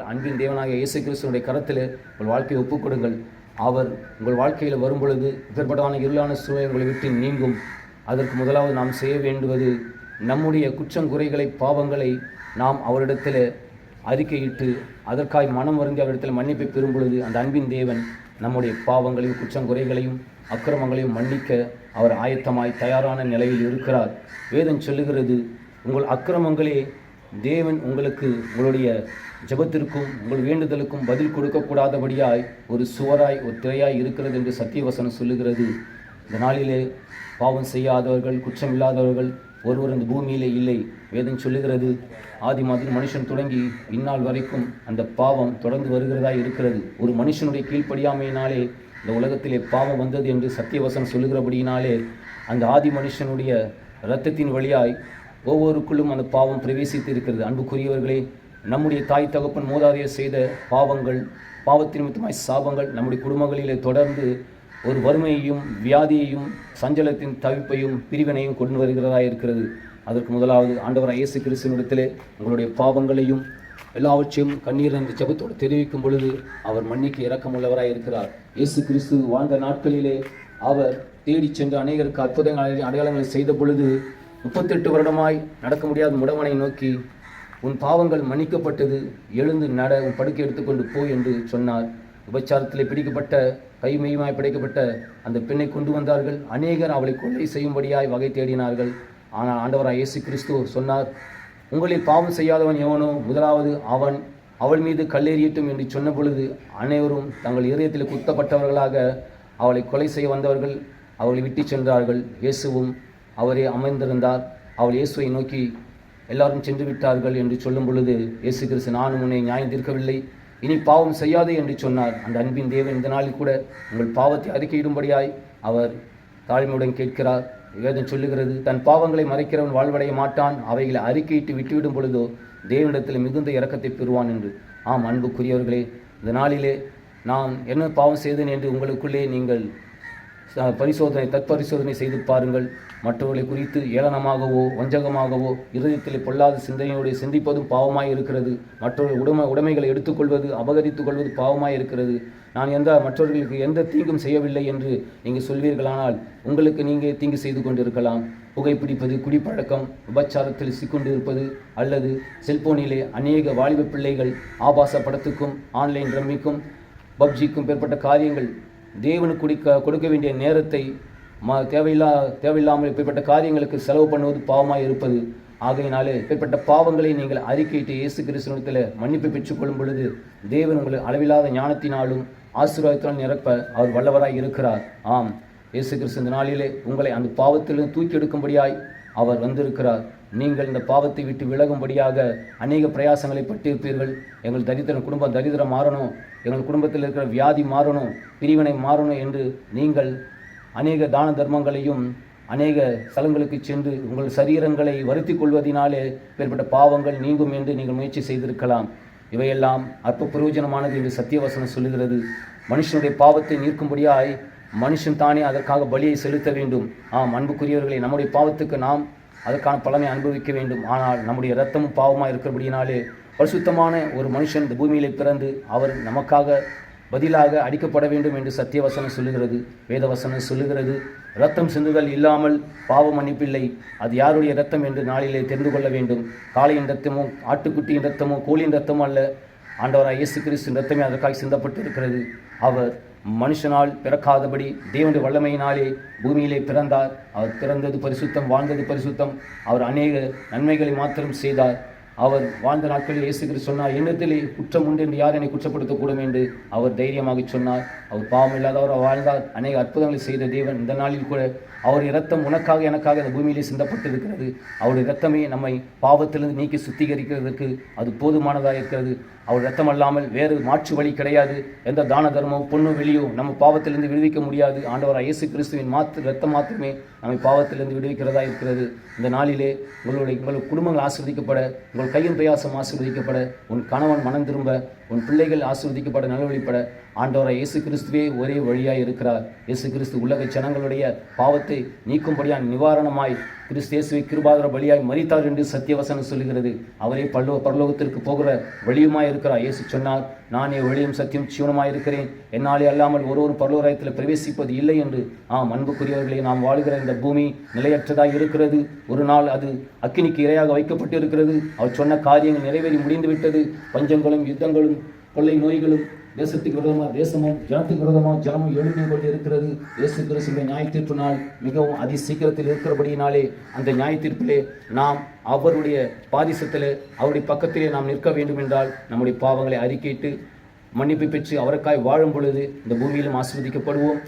அன்பின் தேவனாக இயேசு கிறிஸ்துவனுடைய கரத்தில் உங்கள் வாழ்க்கையை ஒப்புக் கொடுங்கள் அவர் உங்கள் வாழ்க்கையில் வரும்பொழுது இப்பேற்பட்டதான இருளான சூழலை உங்களை விட்டு நீங்கும். அதற்கு முதலாவது நாம் செய்ய வேண்டுவது நம்முடைய குற்றம் குறைகளை பாவங்களை நாம் அவரிடத்தில் அறிக்கையிட்டு அதற்காய் மனம் வருந்தி அவரிடத்தில் மன்னிப்பை பெறும் பொழுது அந்த அன்பின் தேவன் நம்முடைய பாவங்களையும் குற்றம் குறைகளையும் அக்கிரமங்களையும் மன்னிக்க அவர் ஆயத்தமாய் தயாரான நிலையில் இருக்கிறார். வேதம் சொல்லுகிறது உங்கள் அக்கிரமங்களே தேவன் உங்களுக்கு உங்களுடைய ஜெபத்திற்கும் உங்கள் வேண்டுதலுக்கும் பதில் கொடுக்கக்கூடாதபடியாய் ஒரு சுவராய் ஒரு திரையாய் இருக்கிறது என்று சத்தியவசனம் சொல்லுகிறது. இந்த நாளிலே பாவம் செய்யாதவர்கள் குற்றமில்லாதவர்கள் ஒருவர் இந்த பூமியிலே இல்லை. வேதம் சொல்லுகிறது ஆதி மாதிரி மனுஷன் தொடங்கி இந்நாள் வரைக்கும் அந்த பாவம் தொடர்ந்து வருகிறதா இருக்கிறது. ஒரு மனுஷனுடைய கீழ்ப்படியாமையினாலே இந்த உலகத்திலே பாவம் வந்தது என்று சத்தியவசனம் சொல்லுகிறபடியினாலே அந்த ஆதி மனுஷனுடைய இரத்தத்தின் வழியாய் ஒவ்வொருக்குள்ளும் அந்த பாவம் பிரவேசித்து இருக்கிறது. அன்புக்குரியவர்களே நம்முடைய தாய் தகப்பன் மூதாதையர் செய்த பாவங்கள் பாவத்தின் மொத்தமாய் சாபங்கள் நம்முடைய குடும்பங்களிலே தொடர்ந்து ஒரு வறுமையையும் வியாதியையும் சஞ்சலத்தின் தவிப்பையும் பிரிவினையும் கொண்டு வருகிறதா இருக்கிறது. அதற்கு முதலாவது ஆண்டவராக இயேசு கிறிஸ்துவனிடத்திலே உங்களுடைய பாவங்களையும் எல்லாவற்றையும் கண்ணீர் என்ற ஜபத்தோடு தெரிவிக்கும் பொழுது அவர் மன்னிக்க இரக்கமுள்ளவராய் இருக்கிறார். இயேசு கிறிஸ்து வாழ்ந்த நாட்களிலே அவர் தேடிச் சென்று அநேகருக்கு அற்புதங்கள் அடையாளங்களை செய்த பொழுது முப்பத்தெட்டு வருடமாய் நடக்க முடியாத முடவனை நோக்கி உன் பாவங்கள் மன்னிக்கப்பட்டது. எழுந்து நட உன் படுக்கை எடுத்துக்கொண்டு போ என்று சொன்னார். உபச்சாரத்தில் பிடிக்கப்பட்ட கைமையுமாய் பிடிக்கப்பட்ட அந்த பெண்ணை கொண்டு வந்தார்கள். அநேகர் அவளை கொள்ளை செய்யும்படியாய் வகை தேடினார்கள். ஆனால் ஆண்டவராய் இயேசு கிறிஸ்து சொன்னார் உங்களில் பாவம் செய்யாதவன் எவனோ? முதலாவது அவன் அவள் மீது கல்லெறியட்டும் என்று சொன்ன பொழுது அனைவரும் தங்கள் இதயத்தில் குத்தப்பட்டவர்களாக அவளை கொலை செய்ய வந்தவர்கள் அவளை விட்டு சென்றார்கள். இயேசுவும் அவரே அமைந்திருந்தார். அவள் இயேசுவை நோக்கி எல்லாரும் சென்று விட்டார்கள் என்று சொல்லும் பொழுது இயேசு கிறிஸ்து நானும் உன்னை நியாயம் தீர்க்கவில்லை. இனி பாவம் செய்யாதே என்று சொன்னார். அந்த அன்பின் தேவன் இந்த நாளில் கூட உங்கள் பாவத்தை அறிக்கையிடும்படியாய் அவர் தாழ்மையுடன் கேட்கிறார். வேதம் சொல்லுகிறது தன் பாவங்களை மறைக்கிறவன் வாழ்வடைய மாட்டான். அவைகளை அறிக்கையிட்டு விட்டுவிடும் பொழுதோ தேவனிடத்தில் மிகுந்த இரக்கத்தை பெறுவான் என்று. ஆம் அன்புக்குரியவர்களே இந்த நாளிலே நான் என்ன பாவம் செய்தேன் என்று உங்களுக்குள்ளே நீங்கள் பரிசோதனை தற்பரிசோதனை செய்து பாருங்கள். மற்றவர்களை குறித்து ஏளனமாகவோ வஞ்சகமாகவோ இருதயத்தில் பொல்லாத சிந்தனையோடு சிந்திப்பதும் பாவமாய் இருக்கிறது மற்றவர்கள் உடைமை உடைமைகளை எடுத்துக்கொள்வது அபகரித்துக் கொள்வது பாவமாய் இருக்கிறது நான் எந்த மற்றவர்களுக்கு எந்த தீங்கும் செய்யவில்லை என்று நீங்கள் சொல்வீர்களானால் உங்களுக்கு நீங்கள் தீங்கு செய்து கொண்டிருக்கலாம். புகைப்பிடிப்பது குடிப்பழக்கம் உபச்சாரத்தில் சிக்கொண்டிருப்பது அல்லது செல்போனிலே அநேக வாலிப பிள்ளைகள் ஆபாச படத்துக்கும் ஆன்லைன் ரம்மிக்கும் பப்ஜிக்கும் பெறப்பட்ட காரியங்கள் தேவனுக்கு குடிக்க கொடுக்க வேண்டிய நேரத்தை ம தேவையில்லா தேவையில்லாமல் இப்படிப்பட்ட காரியங்களுக்கு செலவு பண்ணுவது பாவமாக இருப்பது. ஆகையினாலே இப்படிப்பட்ட பாவங்களை நீங்கள் அறிக்கையிட்டு இயேசு கிறிஸ்துவத்தில் மன்னிப்பு பெற்றுக்கொள்ளும் பொழுது தேவன் உங்களை அளவில்லாத ஞானத்தினாலும் ஆசீர்வாதத்தினால் நிரப்ப அவர் வல்லவராய் இருக்கிறார். ஆம். இயேசு கிறிஸ்து இந்த நாளிலே உங்களை அந்த பாவத்திலிருந்து தூக்கி எடுக்கும்படியாய் அவர் வந்திருக்கிறார். நீங்கள் இந்த பாவத்தை விட்டு விலகும்படியாக அநேக பிரயாசங்களை பட்டிருப்பீர்கள். எங்கள் தரித்திரம் குடும்பம் தரித்திரம் மாறணும். எங்கள் குடும்பத்தில் இருக்கிற வியாதி மாறணும். பிரிவினை மாறணும் என்று நீங்கள் அநேக தான தர்மங்களையும் அநேக ஸ்தலங்களுக்கு சென்று உங்கள் சரீரங்களை வருத்தி கொள்வதினாலே ஏற்பட்ட பாவங்கள் நீங்கும் என்று நீங்கள் முயற்சி செய்திருக்கலாம். இவையெல்லாம் அற்ப பிரயோஜனமானது என்று சத்தியவசனம் சொல்லுகிறது. மனுஷனுடைய பாவத்தை நீர்க்கும்படியாய் மனுஷன் தானே அதற்காக பலியை செலுத்த வேண்டும். ஆம் அன்புக்குரியவர்களை நம்முடைய பாவத்துக்கு நாம் அதற்கான பலனை அனுபவிக்க வேண்டும். ஆனால் நம்முடைய ரத்தமும் பாவமாக இருக்கிறபடியினாலே பரிசுத்தமான ஒரு மனுஷன் இந்த பூமியிலே பிறந்து அவர் நமக்காக பதிலாக அடிக்கப்பட வேண்டும் என்று சத்தியவசனம் சொல்லுகிறது. வேதவசனம் சொல்லுகிறது ரத்தம் சிந்துதல் இல்லாமல் பாவ மன்னிப்பில்லை. அது யாருடைய ரத்தம் என்று நாளிலே தெரிந்து கொள்ள வேண்டும். காளையின் ரத்தமோ ஆட்டுக்குட்டியின் ரத்தமோ கோழியின் ரத்தமோ அல்ல. ஆண்டவராக இயேசு கிறிஸ்து ரத்தமே அதற்காக சிந்தப்பட்டு இருக்கிறது அவர் மனுஷனால் பிறக்காதபடி தேவனுடைய வல்லமையினாலே பூமியிலே பிறந்தார். அவர் பிறந்தது பரிசுத்தம் வாழ்ந்தது பரிசுத்தம். அவர் அநேக நன்மைகளை மாத்திரம் செய்தார். அவர் வாழ்ந்த நாட்களில் இயேசுகிற சொன்னார் எண்ணத்திலே குற்றம் உண்டு என்று யார் என்னை குற்றப்படுத்தக்கூடும்? என்று அவர் தைரியமாக சொன்னார். அவர் பாவம் இல்லாதவர் வாழ்ந்தார். அநேக அற்புதங்களை செய்த தேவன் இந்த நாளில் கூட அவர் இரத்தம் உனக்காக எனக்காக அந்த பூமியிலே சிந்தப்பட்டிருக்கிறது. அவருடைய இரத்தமே நம்மை பாவத்திலிருந்து நீக்கி சுத்திகரிக்கிறதுக்கு அது போதுமானதாக இருக்கிறது. அவர் இரத்தம் அல்லாமல் வேறு மாற்று வழி கிடையாது. எந்த தான தர்மமோ பொண்ணு வெளியோ நம்ம பாவத்திலிருந்து விடுவிக்க முடியாது. ஆண்டவர் இயேசு கிறிஸ்துவின் மாத்து இரத்தம் மாத்திரமே நம்மை பாவத்திலிருந்து விடுவிக்கிறதா இருக்கிறது. இந்த நாளிலே உங்களுடைய உங்கள் குடும்பங்கள் ஆசீர்வதிக்கப்பட உங்கள் கையும் பிரயாசம் ஆசீர்வதிக்கப்பட உன் கணவன் மனம் திரும்ப உன் பிள்ளைகள் ஆசிர்வதிக்கப்பட நல்வழிப்பட ஆண்டோரா இயேசு கிறிஸ்துவே ஒரே வழியாக இருக்கிறார். இயேசு கிறிஸ்து உலக ஜனங்களுடைய பாவத்தை நீக்கும்படியான நிவாரணமாய் கிறிஸ்து இயேசுவை கிருபாதர வழியாய் மறித்தார் என்று சத்தியவசனம் சொல்கிறது அவரே பல்லோ பரலோகத்திற்கு போகிற வழியுமாய் இருக்கிறார். இயேசு சொன்னார் நானே வழியும் சத்தியம் ஜீவனமாய் இருக்கிறேன். என்னாலே அல்லாமல் ஒரு ஒரு பரலோகத்தில் பிரவேசிப்பது இல்லை என்று ஆம் அன்புக்குரியவர்களே நாம் வாழ்கிற இந்த பூமி நிலையற்றதாக இருக்கிறது. ஒரு நாள் அது அக்கினிக்கு இரையாக வைக்கப்பட்டு இருக்கிறது அவர் சொன்ன காரியங்கள் நிறைவேறி முடிந்துவிட்டது. பஞ்சங்களும் யுத்தங்களும் கொள்ளை நோய்களும் தேசத்துக்கு விரோதமாக தேசமும் ஜனத்துக்கு விரோதமாக ஜனமும் எழுந்து கொண்டு இருக்கிறது இயேசு கிறிஸ்துவின் நியாய தீர்ப்பு நாள் மிகவும் அதி சீக்கிரத்தில் இருக்கிறபடியினாலே அந்த நியாய தீர்ப்பிலே நாம் அவருடைய பாதிசத்திலே அவருடைய பக்கத்திலே நாம் நிற்க வேண்டும் என்றால் நம்முடைய பாவங்களை அறிக்கையிட்டு மன்னிப்பு பெற்று அவருக்காய் வாழும் பொழுது இந்த பூமியிலும் ஆஸ்வதிக்கப்படுவோம்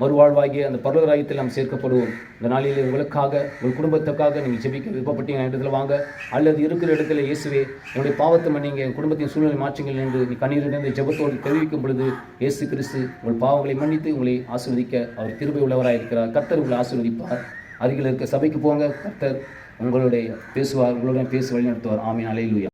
மறுவாழ்வாகிய அந்த பரலராயத்தில் நாம் சேர்க்கப்படுவோம். இந்த நாளில் உங்களுக்காக உங்கள் குடும்பத்துக்காக நீங்கள் ஜெபிக்க விருப்பப்பட்டீங்க இடத்துல வாங்க. அல்லது இருக்கிற இடத்துல இயேசுவே என்னுடைய பாவத்தை மன்னிங்க என் குடும்பத்தின் சூழ்நிலை மாற்றுங்கள் என்று நீ கண்ணீரிலிருந்து ஜெபத்தோடு தெரிவிக்கும் பொழுது இயேசு கிறிஸ்து உங்கள் பாவங்களை மன்னித்து உங்களை ஆசிர்வதிக்க அவர் கிருபை உள்ளவராக இருக்கிறார். கர்த்தர் உங்களை ஆசீர்வதிப்பார். அருகில் இருக்க சபைக்கு போங்க. கர்த்தர் உங்களுடைய பேசுவார் உங்களுடன் பேசி வழிநடத்துவார். ஆமீன். அலையிலுயா